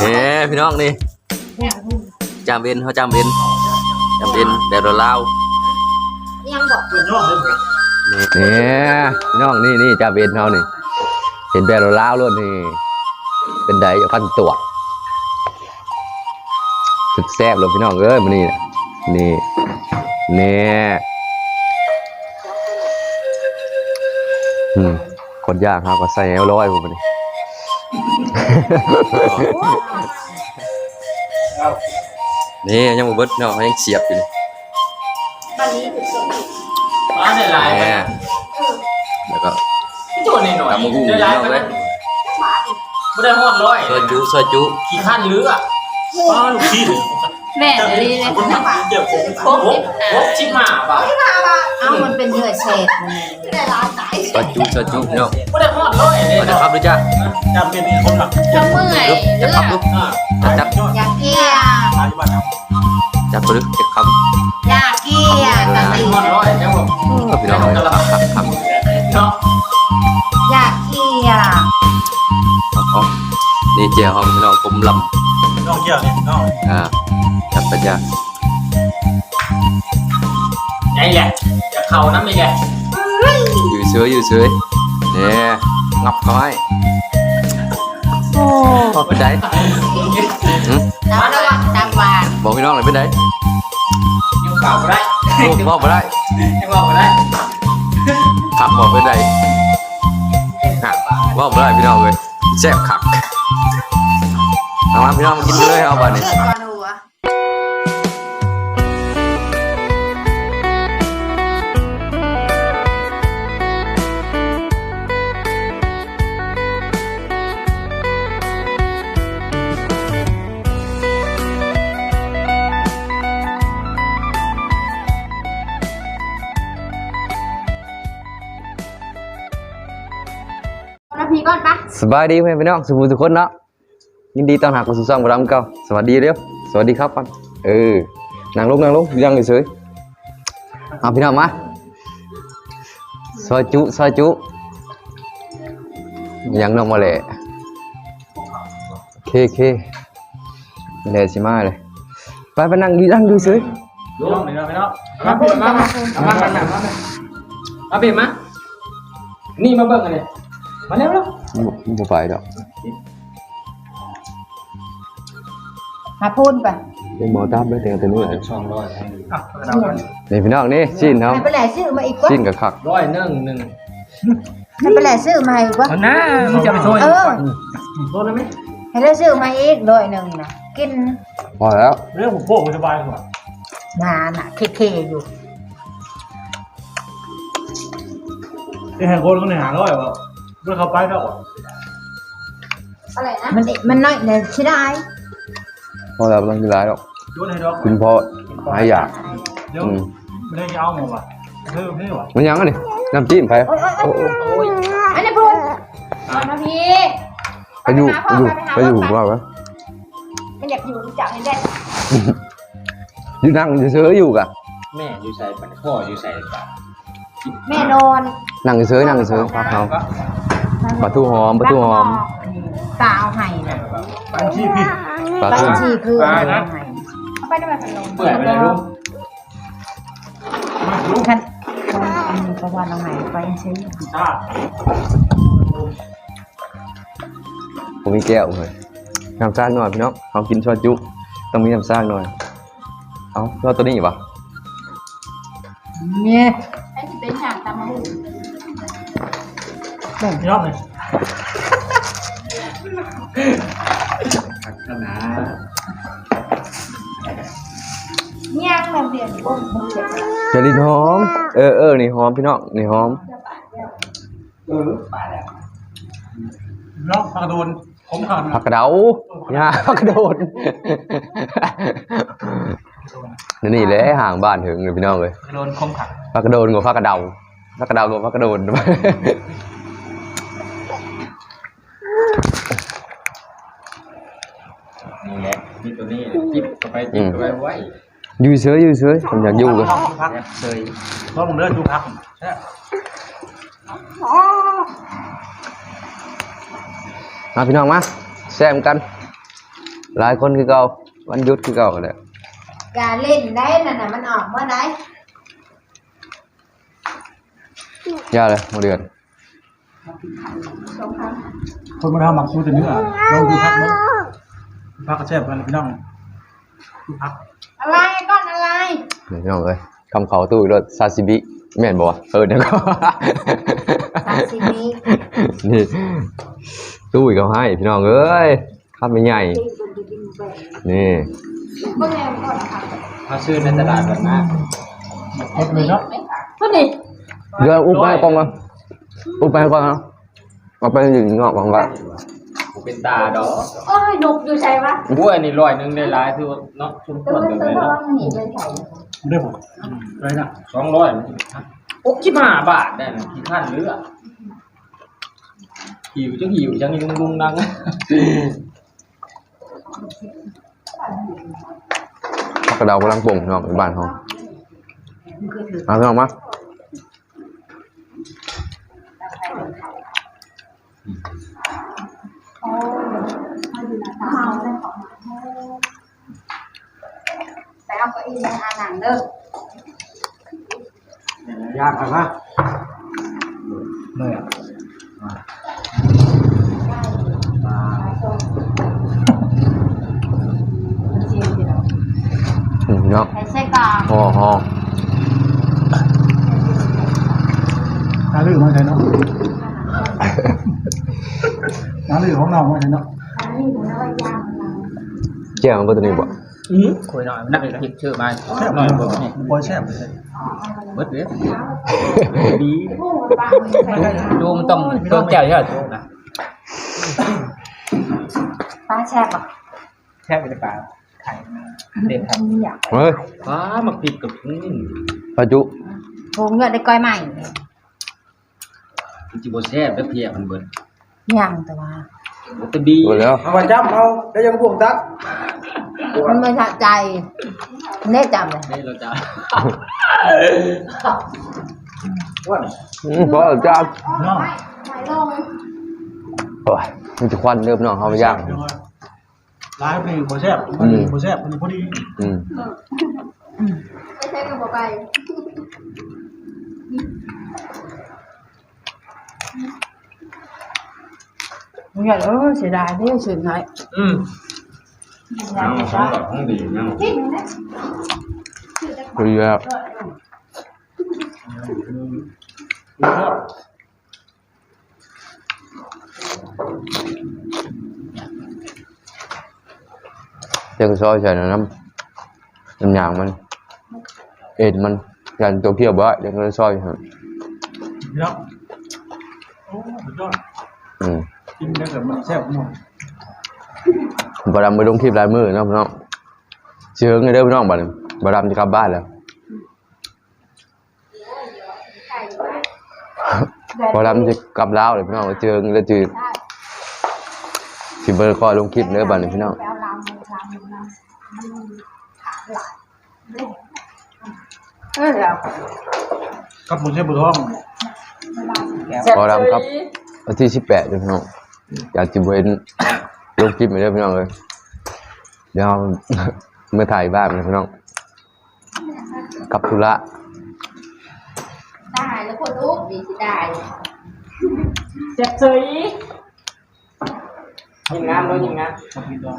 เฮ้พี่น้องนี่จำเวนเขาจำเวนจำเวนแต่เราเล่ายังบอกเปิดยอดเลยนี่พี่น้องนี่นี่จำเวนเขานี่เห็นแต่เราเล่าล้วนนี่เป็นไดเอาขั้นตรวจสุดแซ่บเลยพี่น้องเอ้ยมันนี่นี่เนี่อืมคนยากครับก็ใส่เอลร้อยผมนี่ นี่ยังบ่เบิดเนาะยังเสียบอยู่นี่วันนี้ถึงส่วนมาได้หลายแหมแล้วก็พี่โจนหน่อยตำมะฮูได้หลายไปไหมไม่ได้หอดร้อยซอยจุซอยจุขี้ขั้นเรือป้าลูกชิ้นแม่เดี๋ยวนี้เลยคนหักเดี๋ยวผมโอ้โหชิมหมาป่ะเอามันเป็นเหยื่อเศษมันได้ร้านไหนซอยจุซอยจุเนาะไม่ได้หอดร้อยเลยมาจะครับดูจ้าจำเป็นคนหลักจะเมื่อยลุกจะเลืขัอบกลุกอ่าจับยอดอยากเกี้ยขายบ้านครับจับไปลุกจะขับอยากเกี้ยตะลีหอดร้อยแล้วผมพี่น้องเลยขับขับขับเนาะอยากเกี้ยอ๋อนี่เจียวหอมพี่น้องกลมลน้องเกี่ยวเนี่ยน้องำอ่าจับไปจ้า ใหญ่แหละจะเข่าน้ำไม่แหละอยู่เฉยอยู่เฉยเนี่ยงับเขาให้โอ้เป็นไดหืมมาระวังตาวานบอกพี่น้องเลยเป็นไดยังเก่าได้โอ้บอกมาได้ยังบอกได้ขับบอกเป็นไดฮะบอกมาได้พี่น้องเลยแซ่บขักเอามาพี่น้องมากินเลยเอาบ้านนี้ สบายดีไหมพี่น้องสุภูทุกคนเนาะยินดีต้อนรับเข้าสู่ช่องกระดำเก่าสวัสดีเร็วสวัสดีครับปันเออนั่งลงนั่งลงยังเฉยเอาพี่น้องมาซอยจุซอยจุยังน้องมาเลยโอเคโอเคเลยสิมาเลยไปไปนั่งดีนั่งดูเฉยดูน้องไปน้องไปน้องมาเปลี่ยนมามาเอามามามาเปลี่ยนมานี่มาเบิ่งกันเลยมาเร็วเร็ว บ่บ่ไปดอกมาพูดไปเป็นหมอตามได้แต่แต่นู้นสองร้อยนี่พี่น้องนี่ชิ้นเฮาให้ไปแหล่ซื้อมาอีกวะชิ้นกับคักร้อยหนึ่งหนึ่งให้ไปแหล่ซื้อมาอีกวะเอาหน้ามึงจะไปช่วยเออโทษได้ไหมให้ได้ซื้อมาอีกโดยหนึ่งนะกินพอแล้วเรื่องผมโป้งสบายกว่านานอะเคๆอยู่ที่แห่งคนก็ในหาร้อยวะ เมื่อเขาไปก็ออกอะไรนะมันมันน้อยเนี่ยใช่ได้พอแล้วบ่ต้องกินหลายดอกโยนให้ดอกคุณพ่อหายอยากเดี๋ยวอืมไม่ได้จะเอาหมดว่ะเพิ่มให้ว่ะมันยังอะนี่น้ำจิ้มไปโอ้ยโอ้ยโอ้ยโอ้ยอันนี้พูดก่อนนาพีไปอยู่ไปอยู่ไปอยู่ของเราไหมมันอยากอยู่จับให้ได้อยู่นั่งเฉยๆอยู่กะแม่อยู่ใส่ปันพ่ออยู่ใส่ปาก แม่นอนนั่งเฉยๆนั่งเฉยๆพักเอาปลาทูหอมปลาทูหอมตาเอาให้นะปันชีพี่ปลาบาทูงทีคือเอาให้เอาไปได้ไหมพันลมเปิดไปเลยลูกลูกคันอันนี้ก็ว่าเอาให้ไปซื้อชาผมมีแก้วเลยน้ำซ่าหน่อยพี่น้องเอากินชอจุ ต้องมีน้ำซ่าหน่อย เอาเราตัวนี้อยู่ปะเนี่ย ให้ที่เป็นฉากตามมาหูยอดเลยย่างแบบเดียวก้มมันเจ็บจะลิ้นหอม เออเออนี่หอมพี่น้องนี่หอมน้องพักโดนผมขาดผักกระเดาย่าผักกระโดดนี่นี่แหละห่างบ้านถึงเลยพี่น้องเลยโดนคมขัดผักกระโดนกับผักกระเดา ผักกระเดากับผักกระโดนนี่แหละนี่ตัวนี้จิบเข้าไปจิบเข้าไปไว้อยู่เฉยอยู่เฉยผมอยากอยู่กันพักเฉยเพราะผมเลือกดูพักใช่มาพี่น้องมาแซมกัน หลายคนคือเก่าวันหยุดคือเก่าแหละอย่าเล่นได้น่ะน่ะมันออกเมื่อไหร่ ยาเลยโมเดือนคนมาทำหมักซูแต่เนื้อเราดูพักเนาะพักกระแช่กันพี่น้องดูพักอะไรก้อนอะไรนี่พี่น้องเอ้ยคำเขาตู้รถซาซิบิแม่นบ่วะเออเดี๋ยวก็ซาซิมินี่ตู้อีกเขาให้พี่น้องเอ้ยคำไม่ใหญ่นี่เมื่อไงก่อนนะคะเขาซื้อในตลาดแบบนั้นหมดเลยเนาะตัวนี้ เดี๋ยวอุ้มไปให้กล้องก่อนอุ้มไปให้กล้องนะเอาไปอยู่งอกกล้องก่อนเป็นตาดอกโอ้ยนกอยู่ใช่ปะบัวอันนี้ร้อยหนึงได้หลายคือว่าเนาะชุมชตัวนแบบตัวนี้ตัวเนาะมันหนีเลยใส่ได้ผมอะไรนะสองร้อยหกสิบห้าบาทได้นะที่ขั้นเรือหิวจังหิวจังลุงลุงนังกระเดากำลังป่งพี่น้องอยู่บ้านเขาเอาพี่น้องมา ไปเอาเก้าอี้มาอ่านหนังเด้อยากครับฮะเลยอะอืมพี่น้องใส่ไส้กรอกห่อห่อน้าลือมาใช่เนาะน้าลือของเรามาใช่เนาะ อันนี้ผมเอาไว้ย่างมันเจ้ามันก็ตัวนี้บ่อือคุยหน่อยนักเลยผิดชื่อมาแซ่บหหน่น่ออยยบ่นี่บอยแซ่บเลยเบิดเด้ดีพุ่งปลาใส่ดูมันต้องเพิ่มแก้วใช่ไหมนะปลาแช่บอะแค่เป็นปลาไข่เด็ดครับไม่อยากเฮ้ยว้ามาผิดกับอืมปลาจุโหเงือกได้ก้อยใหม่จิโบแซ่บแล้วเพียมันเบิด ย่างแต่ว่ามันจะดีหมดแล้ว เอามาจับเอาได้ยังพวกตักมันไม่สะใจเน่จำเลยนี่เราจะว่าอืมพอแล้วจ้าน้องไม่ลงโอ้ยมันจะควันเริ่มน้องเขาไปย่าง ร้ายเพลงบอยแซ่บมันบอยแซ่บมันพอดีอืมไม่ใช่กับไป มึงอยากเออเสียดายที่สุดหน่อยอืมน้ำของแบบของดีน้ำที่นึงนะคุยแล้วเจ้าซอยใส่น้ำน้ำยางมัน เอ็ดมันยันตัวเขียวบ่เดี๋ยวเราซอยครับเนาะโอ้สุดยอด อืม กินได้แบบมันแซ่บหมดบารามไปลงคลิปลายมือเนาะพี่น้องเชื่อไงเด้อพี่น้องบารามบารามจะกลับบ้านแล้วบารามจะกลับลาวเลยพี่น้องเจอเงแล้วจืดสิเบอร์คอยลงคลิปเด้อบัดนี้พี่น้องไปเอาลามมันลามมันลามเออเดี๋ยวกับหมูเส้นบุท้องบารามครับวันที่สิบแปดพี่น้อง อยากจะเห็นลงคลิปไปเด้อพี่น้องเลยเดี๋ยวเมื่อถ่ายบ้านนะพี่น้องกลับธุระตายแล้วคนลูกดีสิได้เจ็บเฉยยิงงามด้วยยิงงามมากินดอง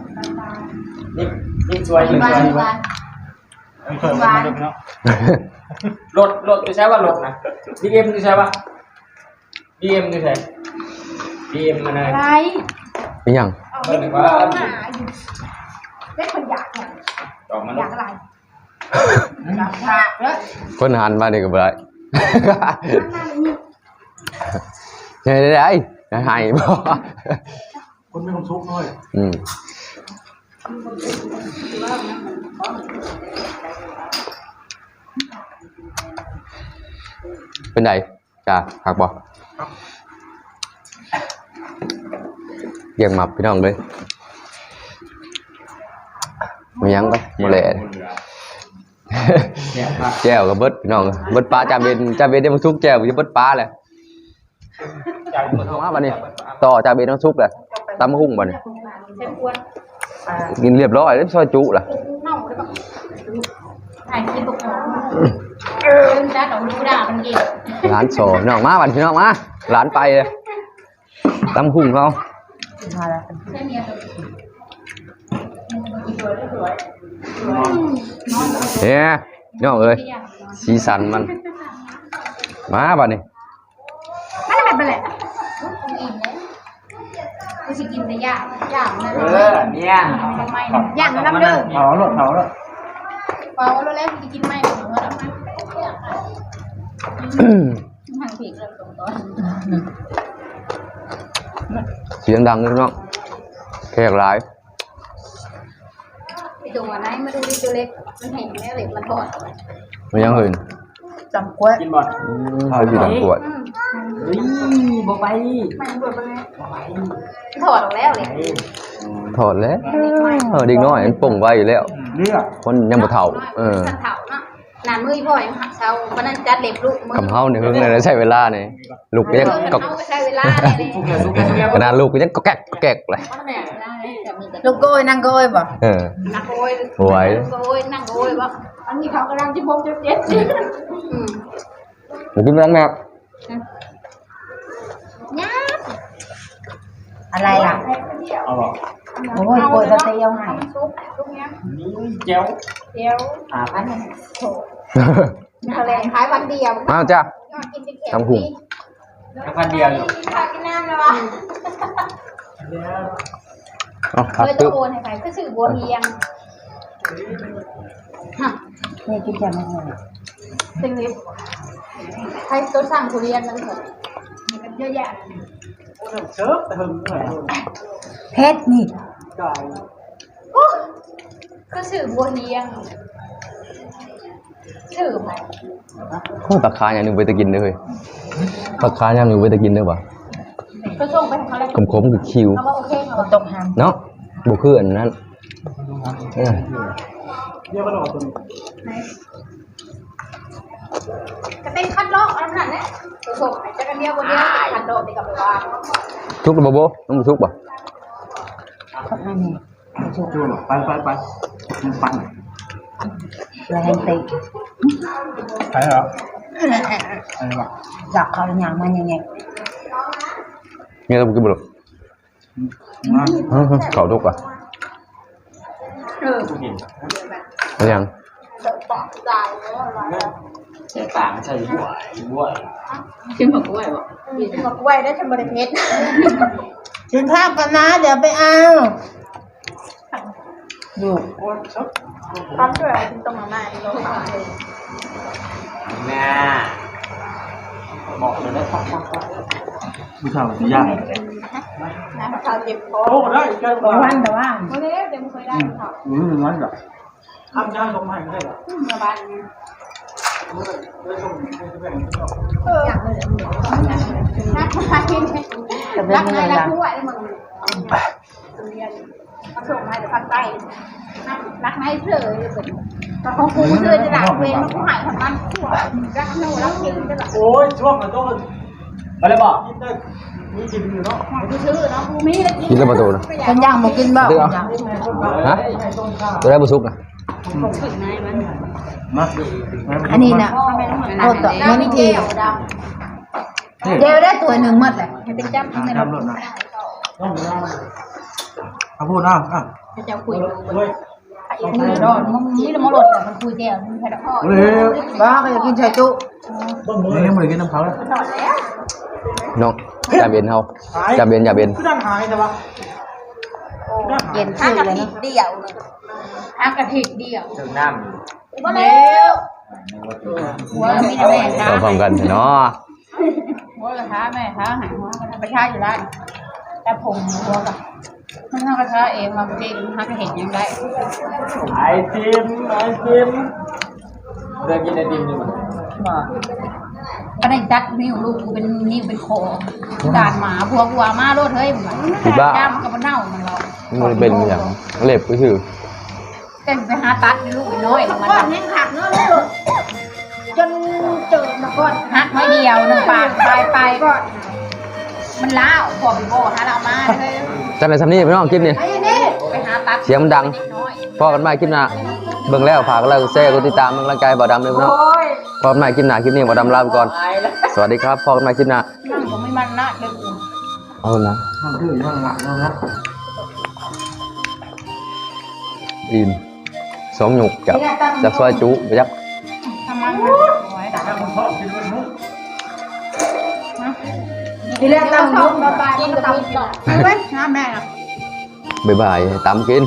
ยิงยิงสวยยิงบ้าสวยนบ้านไอ้เคยมาเด็กเนาะรถรถจะใช้ว่ารถนะบีเอ็มจะใช้ป่ะบีเอ็มจะใช้ บีเอ็มมาเลยอะไรนี่ยังเอาไม่ได้ว่าหาอยู่ได้คนอยากเนี่ยดอกมันอยากอะไรอยากหักแล้วคนหันมาเนี่ยก็บ่ได้ข้างหน้านี่ยังไงได้ได้ให้บ่คนไม่ต้องซุกด้วยอืมเป็นไงจ้าหักบ่เยี่ยงมับพี่น้องเลยมายังไปมาแหล่เนี่ยครับแจ้วกับเบิดพี่น้องเบิดปลาจาเบนจาเบนได้มาซุกแจ้วจะเบิดปลาเลยเอามาบัดนี้ต่อจาเบนต้องซุกเลยตำมะฮุ่งบัดนี้เช่นควรกินเรียบร้อยแล้วซอยจุล่ะเน่าเลยปะถ่ายคลิปบอกเออจ้าดอกลูกด่ามันเก่งร้านโซน้องมาบัดพี่น้องมาร้านไปเลยตำหุ่งเขา แค่เมียตัวเนี่ยน้องเอ้ยสีสันมัน มาบัดนี้ไม่ได้เป็นไรอิ่มเลยกูสิกินแต่ยากยากนะเออเนี่ยทำไมอย่างน้ำเด้อเผาแล้วเผาแล้วเปล่าแล้วแล้วกูกินไม่หมดแล้วทางผีกระตรงต้น เสียงดังเลยพี่น้องแขกหลายไปดูอันไหนมาดูดิตัวเล็ก มันเห็นแม่เหล็กมันถอดมันยังอื่นจำกล้วยกินบ่อืมเขาอยู่ดังปวดเฮ้ยบ่ไปมันปวดไปเลยถอดออกแล้วเลยถอดแล้วเออเด็กน้อยมันป่งไว้อยู่แล้วเลือดคนยังบ่เฒ่า เออสันเถาเนาะนานมือพ่อยังหักเช้าวันนั้นจัดเล็บลูกมือกับเฮาเนี่ยเพิ่งเลยใช้เวลาเนี่ยลูกก็ยังก็เอาไปใช้เวลาเลยทุกเดือนทุกเดือนทุกเดือนขนาดลูกก็ยังก็แกกก็แกกเลยลูกโกยนางโกยบ่เออนักโอยไหวโอยนั่งโอยว่าอันนี้เขากำลังจะพงจะเจ็ดอืมหมูกินน้ำแมวยับอะไรล่ะเอาบ่โอ้ยโกยกระเตียวให้ซุปซุปเนี้ยนี่เจ้าเดี๋ยวหาพันทะเลขายวันเดียวมาจ้ายอดกินเป็นแขกทำหุ่งหาพันเดียวอยู่ข้าวกินน้ำเลยวะเอาครับเลยตึ๊ตะบโกนให้ไปก็สื่อบัวเฮียงฮะนี่กินจะไม่ให้เป็นลิฟใครตัวสั่งทุเรียนมันเถอะมีกันเยอะแยะเชิบแต่หึงหน่อยเพชรนี่จ่ายโอ้ก็สื่อบัวเฮียง สื่อไหมโอ้ตะคาอย่างหนึงไปตะกินเด้อเฮ้ยตะคาอย่างหนึงไปตะกินเด้อว่ะก็ส่งไปให้เขาเลยขมๆคือคิวเขาว่าโอเคเขาฝนตกหามเนาะบ่คืออันนั้นเออเรียกว่าหลอดตัวนี้จะเป็นคัดลอกอะไรขนาดนี้ตัวส่งไปจะกันเดียววันเดียวคัดโดดไปกับไปว่าทุกข์บ่บ่ต้องบ่ทุกข์บ่เขาให้นี่ไม่ชุกช่วยหรอไปไปไปมันปั่น แล้วให้ตีไปเหรออะไรวะจับเขาอย่างมันยังไงเนี่ยต้องกินบ่หรอกมาอื้อหือเขาทุกข์ว่ะเออกูเห็นเอายังเดือดปอกใจเลยใส่ต่างใส่บัวบัวขึ้นหัวกล้วยบ่ขึ้นหัวกล้วยได้ชมบริเพชรกินข้าวกันนะ เดี๋ยวไปเอา อยู่ตอนช่วยอะไรถึงตรงมาม่าที่โรงพยาบาลแม่บอกเลยได้พักพักพักผู้ชายสีย่างนะเขาเจ็บคอโอ้ได้แก้วแต่ว่าแต่ว่าเมื่อเดี๋ยวมึงเคยได้เขาหรืออย่างนั้นเหรอทำย่างลงมาให้ได้เหรอมาบ้านอยากเลยนักไปรักนายรักทั่วได้มึงเรียน มาส่งให้เดี๋ยวพักใต้รักนายเฉยเลยแต่ของกูเฉยจะด่าเวรกูหายทำมันทั่วรักหนูรักจริงจะแบบโอ้ยช่วงนั้นต้องไปเลยบอกกินได้มีกินอยู่เนาะกูชื่อเนาะกูมีแล้วกินแล้วบ่โตนะคนย่างมากินบ่เดี๋ยวฮะตัวได้บ่สุกนะมาอันนี้นะโคตรต่อไม่มีทีเดี๋ยวได้ตัวหนึ่งหมดเลยำให้เป็นจ้ำในรถ ต้องเอาพูดนะอะจะคุยดูเฮ้ยมึงรอดมึงนี่ละมรดมันคุยแก้วมึงแค่ละพ่อเฮ้ยบ้าก็อยากกินชาจุต้องมือยังไม่ได้กินน้ำเขาเลยถอดแล้วน้องอย่าเบนเฮาอย่าเบนอย่าเบนคือด้านหายแต่ว่าเย็นห้าชื่อกะเลยทินะเดียวห้ากะทิเดียวถึงน้มาแล้วหัวเรามีแต่แม่ค้าพร้อมๆกันเนาะหัวกระทะแม่ค้าหายหัวกระทะไปช้าอยู่ร้าน แต่ผมหัวกับมันห้ากระทะเองมาเองห้ากระเห็นยังได้ำไอติมไอติมเดินกินไอติมอยู่มั้งบ่ก็ได้จัดนิ้วลูกกูเป็นนิ้วเป็นคอด่านหมาพัวกูว่ามาโลดเฮ้ยมึงย่ามกับมันเน่ามันเรามันเป็นอย่างเล็บก็คือเต้นไปหาตัดลูกน้อยลงมาก้อนทำแห้งขักเนาะลูกจนเจอมาก่อนฮักไม่เดียวหนึ่งปากปลายไปก่อน มันล้าวพอไปโบหาเรามาเลยจัดอะไรซ้ำนี่พี่น้องกินนี่ไอ้นี่ไปหาตัดเสียงมันดังพอกันใหม่คลิปหน้าเบิ่งแล้วฝากกดไลค์กดแชร์กดติดตามเป็นกำลังใจบ่ดำเลยพี่น้องพอกันใหม่คลิปหน้าคลิปนี้บ่ดำลาไปก่อนสวัสดีครับพอกันใหม่คลิปหน้านั่งผมไม่มันนะเด็กเอานะห้ามดื้อห้ามหลักนะอินสมหยุกจับจับซอยจุไปจับทำมันไว้ถ้าคุณพ่อกินด้วยมุก ทีแรกตั้งต้ยุองคมาบายกินกับมิดก่อนไว้น้าแม่ บ๊ายบายตามกิน